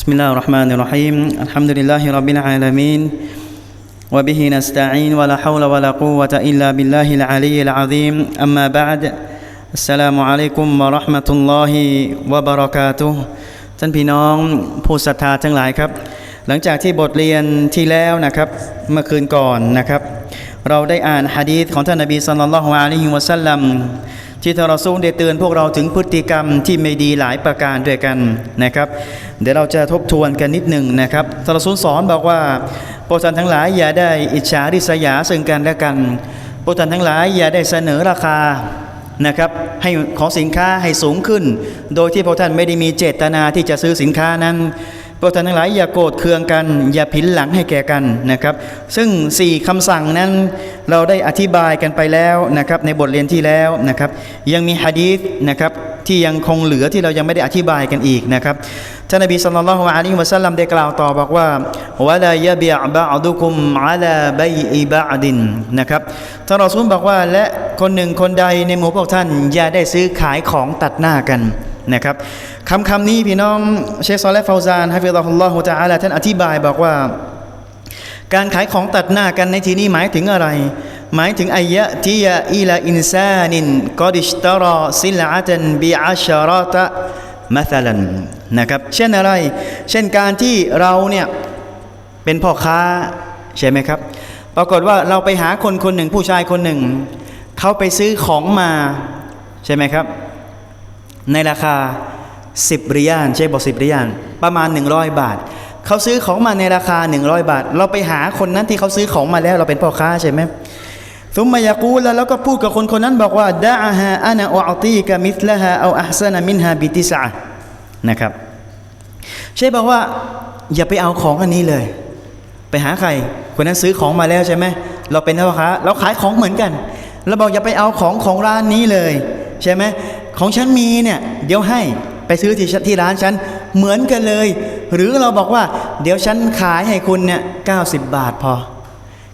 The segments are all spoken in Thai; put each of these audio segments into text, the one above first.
بسم الله الرحمن الرحيم الحمد لله رب العالمين وبه نستعين ولا حول ولا قوة إلا بالله العلي العظيم أما بعد السلام عليكم ورحمة الله وبركاته ท่านพี่น้องผู้ศรัทธาทั้งหลายครับ หลังจากที่บทเรียนที่แล้วนะครับเมื่อคืนก่อนนะครับ เราได้อ่านฮะดีษของท่านนบีสัลลัลลอฮุอะลัยฮิวะสัลลัม ที่ท่านรอซูลได้เตือนพวกเราถึงพฤติกรรมที่ไม่ดีหลายประการด้วยกันนะครับ เดี๋ยวเราจะทบทวนกันนิดหนึ่งนะครับท่านรอซูลสอนบอกว่าพวกท่านทั้งหลายอย่าได้อิจฉาริษยาซึ่งกันและกันพวกท่านทั้งหลายอย่าได้เสนอราคานะครับให้ของสินค้าให้สูงขึ้น โดยที่พวกท่านไม่ได้มีเจตนาที่จะซื้อสินค้านั้น พวกท่านทั้งหลายอย่าโกรธเคืองกัน อย่าผินหลังให้แก่กันนะครับ ซึ่ง 4คำสั่งนั้นเราได้อธิบายกันไปแล้วนะครับในบทเรียนที่แล้วนะครับ ยังมีฮะดีษนะครับที่ยังคงเหลือที่เรายังไม่ได้อธิบายกันอีกนะครับท่านนบีสัลลัลลอฮุอะลัยฮิวะสัลลัมได้กล่าวต่อบอกว่าวะลายะบิอะบะอดุคุมอะลาบยอิบะอดินนะครับท่านรอซูลบอกว่าและคนหนึ่งคนใดในหมู่พวกท่านอย่าได้ซื้อขายของตัดหน้ากัน นะครับคำคำนี้พี่น้องเชคซอลและฟาวซานฮะฟิลลอฮุลลอฮุตะอาลาท่านอธิบายบอกว่า การขายของตัดหน้ากันในที่นี้หมายถึงอะไร หมายถึงอายะที่ยาอิลาอินซานินกอดิชตรอซิลอาตันบิอัชรอตะมัธลันนะครับเช่นอะไร เช่นการที่เราเนี่ยเป็นพ่อค้าใช่ไหมครับ ปรากฏว่าเราไปหาคนคนหนึ่งผู้ชายคนหนึ่ง เขาไปซื้อของมาใช่ไหมครับ ในราคา 10ริยานใช่บอก10ริยานประมาณ 100 บาท เขาซื้อของมาในราคา 100 บาท เราไปหาคนนั้นที่เขาซื้อของมาแล้วเราเป็นพ่อค้าใช่ไหมซุมมายากูลแล้วเราก็พูดกับคนคนนั้นบอกว่าดะฮะอานะอัตีกะมิสละฮะเอาอัพซานะมินฮาบิติสะนะครับใช่บอกว่าอย่าไปเอาของอันนี้เลย ไปหาใคร คนนั้นซื้อของมาแล้วใช่ไหมเราเป็นพ่อค้าเราขายของเหมือนกันเราบอกอย่าไปเอาของของร้านนี้เลย ใช่ไหม ของฉันมีเนี่ย เดี๋ยวให้ไปซื้อที่ที่ร้านฉันเหมือนกันเลย หรือเราบอกว่า เดี๋ยวฉันขายให้คุณเนี่ยเก้าสิบบาทพอ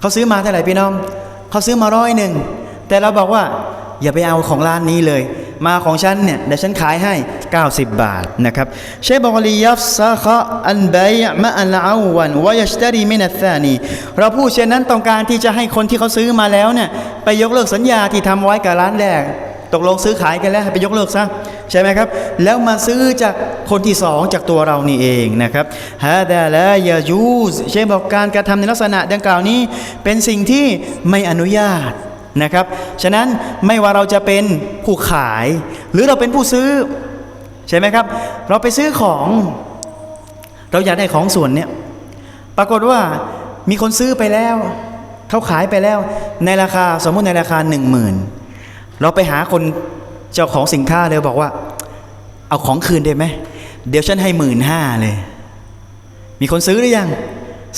เขาซื้อมาเท่าไหร่พี่น้องเขาซื้อมาร้อยหนึ่งแต่เราบอกว่าอย่าไปเอาของร้านนี้เลย มาของฉันเนี่ยเดี๋ยวฉันขายให้ 90 บาทนะครับเชฟบอกลียัฟซาคะอันบยมะอันอาวันวยัชตรีมินัตซานีเราพูดเช่นนั้นต้องการที่จะให้คนที่เขาซื้อมาแล้วเนี่ยไปยกเลิกสัญญาที่ทำไว้กับร้านแรก ตกลงซื้อขายกันแล้วไปยกเลิกซะใช่ไหมครับ แล้วมาซื้อจากคนที่สองจากตัวเรานี่เองนะครับฮาดาลายายูสเช่นบอกการกระทำในลักษณะดังกล่าวนี้ เป็นสิ่งที่ไม่อนุญาตนะครับ ฉะนั้นไม่ว่าเราจะเป็นผู้ขาย หรือเราเป็นผู้ซื้อใช่ไหมครับ เราไปซื้อของ เราอยากได้ของส่วนเนี้ยปรากฏว่ามีคนซื้อไปแล้วเขาขายไปแล้วในราคาสมมุติในราคาหนึ่งหมื่น เราไปหาคนเจ้าของสินค้าเลยบอกว่า เอาของคืนได้ไหมเดี๋ยวฉันให้หมื่นห้าเลย มีคนซื้อหรือยัง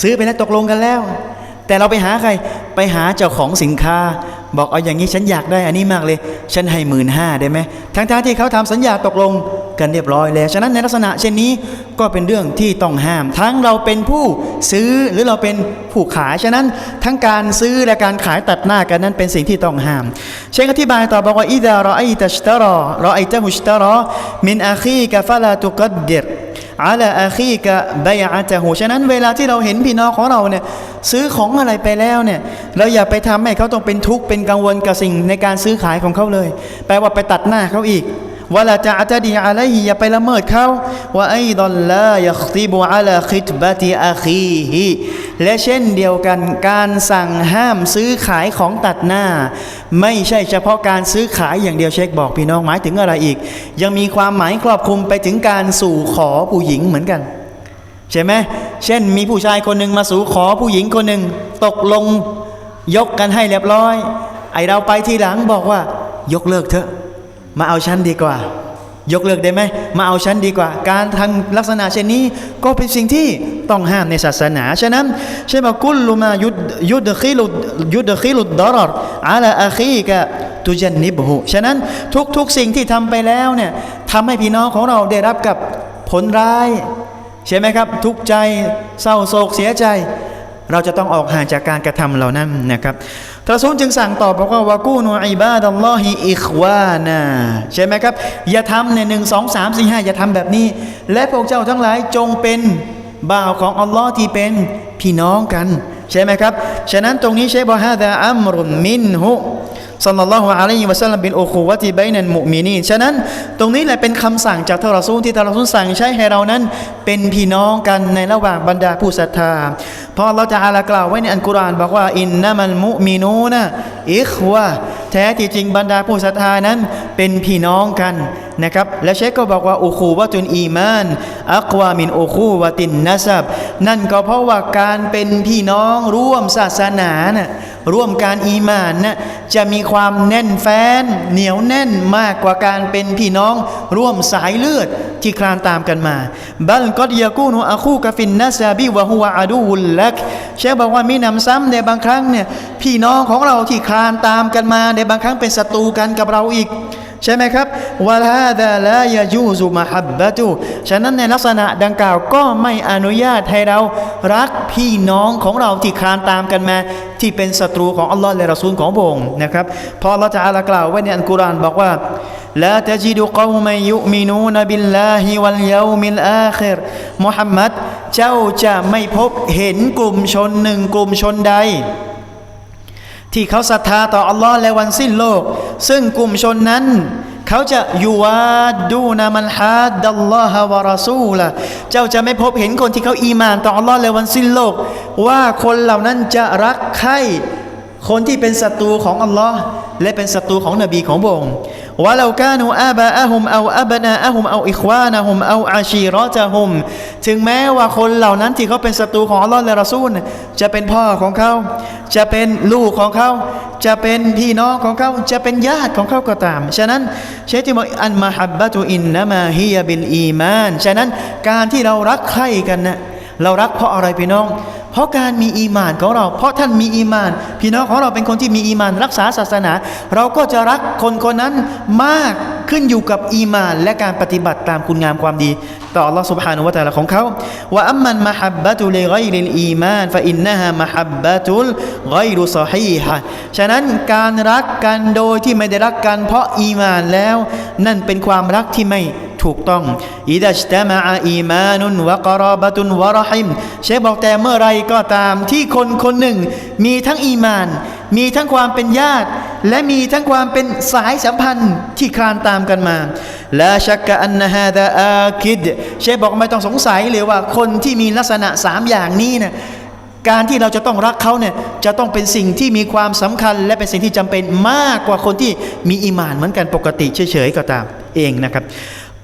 ซื้อไปแล้วตกลงกันแล้ว แต่เราไปหาใครไปหาเจ้าของสินค้า บอกเอาอย่างนี้ฉันอยากได้อันนี้มากเลย ฉันให้หมื่นห้าได้ไหมทั้งๆที่เขาทำสัญญาตกลงกันเรียบร้อยแล้ว ฉะนั้นในลักษณะเช่นนี้ก็เป็นเรื่องที่ต้องห้าม ทั้งเราเป็นผู้ซื้อหรือเราเป็นผู้ขาย ฉะนั้นทั้งการซื้อและการขายตัดหน้ากันนั้นเป็นสิ่งที่ต้องห้าม เชคอธิบายต่อบอกว่าอิดารอไอตัชตรอรอไอตะมุชตรอมินอาคีกะฟะลาตุกัดเดร อาลาอาคีกะบยอาจะหูฉะนั้นเวลาที่เราเห็นพี่น้องของเราเนี่ยซื้อของอะไรไปแล้วเนี่ยเราอย่าไปทำให้เขาต้องเป็นทุกข์เป็นกังวลกับสิ่งในการซื้อขายของเขาเลย แปลว่าไปตัดหน้าเขาอีกวะลาจะอัตดีอะไรอย่าไปละเมิดเขาว่าไอ้ดอลลายัคติบุอัลาคิตบะติอาคีฮี และเช่นเดียวกันการสั่งห้ามซื้อขายของตัดหน้า ไม่ใช่เฉพาะการซื้อขายอย่างเดียวเช็คบอกพี่น้องหมายถึงอะไรอีก ยังมีความหมายครอบคลุมไปถึงการสู่ขอผู้หญิงเหมือนกันใช่ไหมเช่นมีผู้ชายคนหนึ่งมาสู่ขอผู้หญิงคนหนึ่งตกลงยกกันให้เรียบร้อย ไอเราไปทีหลังบอกว่า ยกเลิกเถอะ มาเอาฉันดีกว่า ยกเลิกได้ไหมมาเอาฉันดีกว่า การทางลักษณะเช่นนี้ก็เป็นสิ่งที่ ต้องห้ามในศาสนา ฉะนั้นใช่ไหมกุลลุมายุดยุดခိลุยุดခိลุดดรอรอาลาอาคีกะตุจันนิบหุฉะนั้นทุกๆสิ่งที่ทำไปแล้วเนี่ยทำให้พี่น้องของเราได้รับกับผลร้าย ใช่ไหมครับ ทุกใจเศร้าโศกเสียใจ เราจะต้องออกห่างจากการกระทำเหล่านั้นนะครับทรซูลจึงสั่งตอบบอกว่าวากูนูอิบาดัลลอฮิอิควานาใช่ไหมครับ อย่าทำในหนึ่งสองสามสี่ห้าอย่าทำแบบนี้ และพวกเจ้าทั้งหลายจงเป็น บ่าวของอัลลอฮ์ที่เป็นพี่น้องกัน ใช่ไหมครับ ฉะนั้นตรงนี้ใช้บอฮาดาอัมรุนมินฮุ สัลลัลลอฮุอะลัยฮิวะสัลลัมบินอุคูวะติบัยนันมุมินีนฉะนั้นตรงนี้แหละเป็นคำสั่งจากท่านรอซูลที่ท่านรอซูลสั่งใช้ให้เรานั้น เป็นพี่น้องกันในระหว่างบรรดาผู้ศรัทธาเพราะเราจะอาลากล่าวไว้ในอันกุรอานบอกว่าอินนามัลมุมินูนะอิควะแท้ที่จริงบรรดาผู้ศรัทธานั้นเป็นพี่น้องกันนะครับและเชคก็บอกว่าอุคูวะตุนอีมานอักวามินอุคูวะตินนัสับนั่นก็เพราะว่าการเป็นพี่น้องร่วมศาสนาน่ะ ร่วมการอีมานน่ะจะมีความแน่นแฟ้นเหนียวแน่นมากกว่าการเป็นพี่น้องร่วมสายเลือดที่คลานตามกันมาบัลก็ยากูนอาคูกฟินนัซาบิวะฮุวะอาดูวุลลักเชคบอกว่ามีนำซ้ำในบางครั้งเนี่ยพี่น้องของเราที่คลานตามกันมาในบางครั้งเป็นศัตรูกันกับเราอีก ใช่ไหมครับวะลาดาลายาจูซุมาฮับบะจูฉะนั้นในลักษณะดังกล่าวก็ไม่อนุญาตให้เรารักพี่น้องของเราที่คานตามกันมา ที่เป็นศัตรูของอัลลอฮ์และรอซูลของพระองค์นะครับพอเราจะอาลากล่าวไว้ในอัลกุรอานบอกว่าลาตจิดูกอมัยยุมินูนบิลลาฮิวัลยามิลอาคิรมุฮัมมัดเจ้าจะไม่พบเห็นกลุ่มชนหนึ่งกลุ่มชนใดที่เขาศรัทธาต่ออัลลอฮ์และวันสิ้นโลก ซึ่งกลุ่มชนนั้น เขาจะยูวาดูนามันฮัดดัลลอฮะวะรอซูละเจ้าจะไม่พบเห็นคนที่เขาอีมานต่ออัลลอฮ์เลยวันสิ้นโลก ว่าคนเหล่านั้นจะรักใครคนที่เป็นศัตรูของอัลลอฮ์ และเป็นศัตรูของนบีของพระองค์ว่าเรากานูอาบะอะฮุมเอาอับนาอะฮุมเอาอิควานะฮุมเอาอาชีรอจะฮุมถึงแม้ว่าคนเหล่านั้นที่เขาเป็นศัตรูของอัลลอฮ์และรอซูลน่ะจะเป็นพ่อของเขา จะเป็นลูกของเขา จะเป็นพี่น้องของเขา จะเป็นญาติของเขาก็ตาม ฉะนั้นเชคที่บอกอันมาฮับบะตุอินนะมาฮิยาบิลอีมาน ฉะนั้นการที่เรารักใคร่กันนะเรารักเพราะอะไรพี่น้อง เพราะการมีอีมานของเรา เพราะท่านมีอีมาน พี่น้องของเราเป็นคนที่มีอีมานรักษาศาสนา เราก็จะรักคนคนนั้นมากขึ้นอยู่กับอีมาน และการปฏิบัติตามคุณงามความดี ต่อ Allah سبحانه และ تعالى ของเขาว่าอัมมันมหับบะตุลิไกริลอีมานฟะอินนะฮะมหับบะตุลไกรุซอฮีฮะฉะนั้นการรักกันโดยที่ไม่ได้รักกัน เพราะอีมานแล้ว นั่นเป็นความรักที่ไม่ ถูกต้องอิดัชตมะอีมานุนวะกรอบะตุนวะรหิมเชคบอกแต่เมื่อไรก็ตามที่คนคนหนึ่ง มีทั้งอีมาน มีทั้งความเป็นญาติ และมีทั้งความเป็นสายสัมพันธ์ที่คลานตามกันมาแลาชักกะอันนะฮาดาอาคิดเชคบอกไม่ต้องสงสัยเลยว่าคนที่มีลักษณะสามอย่างนี้นะการที่เราจะต้องรักเขาเนี่ยจะต้องเป็นสิ่งที่มีความสำคัญ และเป็นสิ่งที่จำเป็นมากกว่าคนที่มีอีมานเหมือนกันปกติเฉยๆก็ตามเองนะครับ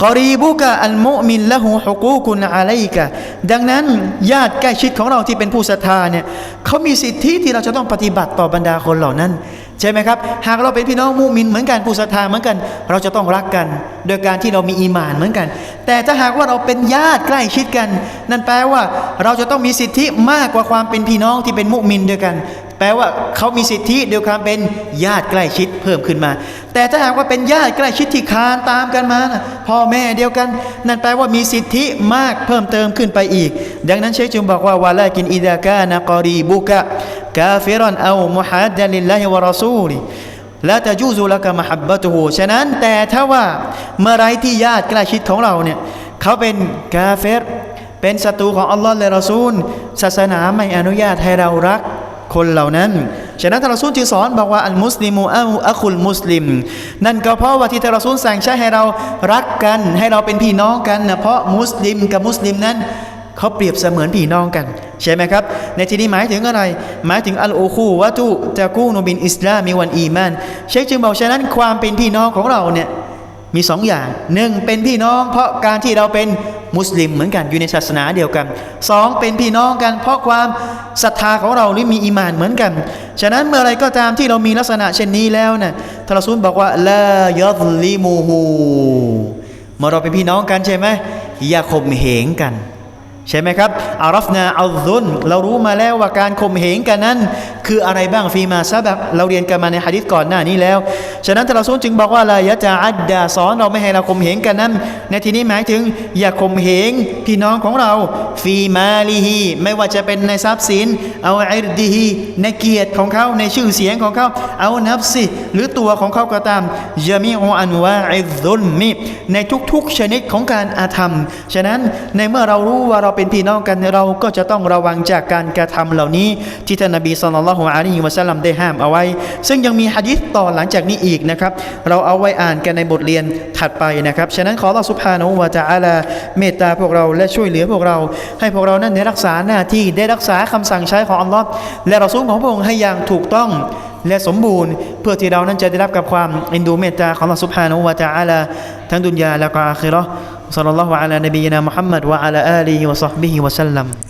กอรีบุกะอัลมุมินละหูฮุกูกุนอะลัยกะดังนั้นญาติใกล้ชิดของเราที่เป็นผู้ศรัทธาเนี่ยเขามีสิทธิที่เราจะต้องปฏิบัติต่อบรรดาคนเหล่านั้น ใช่ไหมครับ หากเราเป็นพี่น้องมุมินเหมือนกันผู้ศรัทธาเหมือนกัน เราจะต้องรักกัน โดยการที่เรามีอีหมานเหมือนกัน แต่ถ้าหากว่าเราเป็นญาติใกล้ชิดกัน นั่นแปลว่าเราจะต้องมีสิทธิมากกว่าความเป็นพี่น้องที่เป็นมุมินด้วยกัน แปลว่าเขามีสิทธิเดียวกันเป็นญาติใกล้ชิดเพิ่มขึ้นมา แต่ถ้าหากว่าเป็นญาติใกล้ชิดที่คานตามกันมานะพ่อแม่เดียวกัน นั่นแปลว่ามีสิทธิมากเพิ่มเติมขึ้นไปอีก ดังนั้นเชคจึงบอกว่าวาลากินอิดากานะกอรีบุกะกาฟิรอนเอามุฮัดดลิลลาฮิวะรอซูลิและจะยูซุละกะมหับบะตูฮูฉะนั้นแต่ถ้าว่าเมื่อไรที่ญาติใกล้ชิดของเราเนี่ยเขาเป็นกาเฟรเป็นศัตรูของอัลลอฮ์และรอซูล ศาสนาไม่อนุญาตให้เรารัก คนเหล่านั้นฉะนั้นท่านรอซูลจึงสอนบอกว่าอัลมุสลิมูอัอะคุลมุสลิม นั่นก็เพราะว่าที่ท่านรอซูลสั่งใช้ให้เรารักกันให้เราเป็นพี่น้องกันนะเพราะมุสลิมกับมุสลิมนั้นเขาเปรียบเสมือนพี่น้องกัน ใช่ไหมครับ ในที่นี้หมายถึงอะไร หมายถึงอัลโอคูวะตุจะกู้นบินอิสลามมีวันอีมานเชคจึงบอกฉะนั้นความเป็นพี่น้องของเราเนี่ยมีสองอย่างหนึ่งเป็นพี่น้องเพราะการที่เราเป็น มุสลิมเหมือนกันอยู่ในศาสนาเดียวกันสองเป็นพี่น้องกัน เพราะความศรัทธาของเราหรือมีอีมานเหมือนกัน ฉะนั้นเมื่อไรก็ตามที่เรามีลักษณะเช่นนี้แล้วนะ่ะทารซุลบอกว่าลายอดลิมูฮูเมื่อเราเป็นพี่น้องกันใช่ไหมอย่าข่มเหงกัน ใช่ไหมครับอารัฟนาอัลซุนเรารู้มาแล้วว่าการข่มเหงกันนั้น คืออะไรบ้างฟีมาซาบักเราเรียนกันมาในฮะดิษก่อนหน้านี้แล้ว ฉะนั้นทารอซูลจึงบอกว่าลายะจาอัดดาสอนเราไม่ให้เราข่มเหงกันนั้น ในที่นี้หมายถึง อย่าข่มเหงพี่น้องของเราฟีมาลีฮีไม่ว่าจะเป็นในทรัพย์สินเอาไอรดีฮีในเกียรติของเขาในชื่อเสียงของเขาเอานับสิหรือตัวของเขาก็ตามยามิออันวาอิซุลมิในทุกๆชนิดของการอาธรรม ฉะนั้นในเมื่อเรารู้ว่าเราเป็นพี่น้องกันเราก็จะต้องระวังจากการกระทำเหล่านี้ ที่ท่านนบีสุลต่านละฮ์อะลัยฮิวะสัลลัมได้ห้ามเอาไว้ ซึ่งยังมีหะดีษต่อหลังจากนี้อีกนะครับ เราเอาไว้อ่านกันในบทเรียนถัดไปนะครับ ฉะนั้นขอเราสุภาโนวะจะอาลาเมตตาพวกเราและช่วยเหลือพวกเรา ให้พวกเรานั้นได้รักษาหน้าที่ได้รักษาคำสั่งใช้ของอัลลอฮ์และเราสูงของพระองค์ให้อย่างถูกต้องและสมบูรณ์เพื่อที่เรานั้นจะได้รับกับความอ็นดูเมตตาของอัลลอฮ์สุภาโนะวะจะอาลาทั้งดุนยาและก็อาคิเราะห์ صلى الله على نبينا محمد وعلى آله وصحبه وسلم.